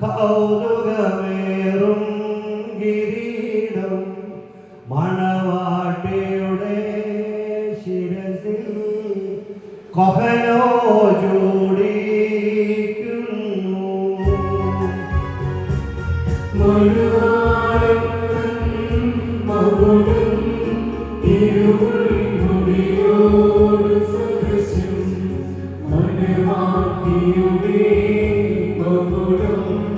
കൗതുകമേറും കിരീടം മണവാട്ടിയുടെ ശിരസിൽ കൊഹനോ ചൂടിക്കുന്നു ോട് സദസ്യം മകുടും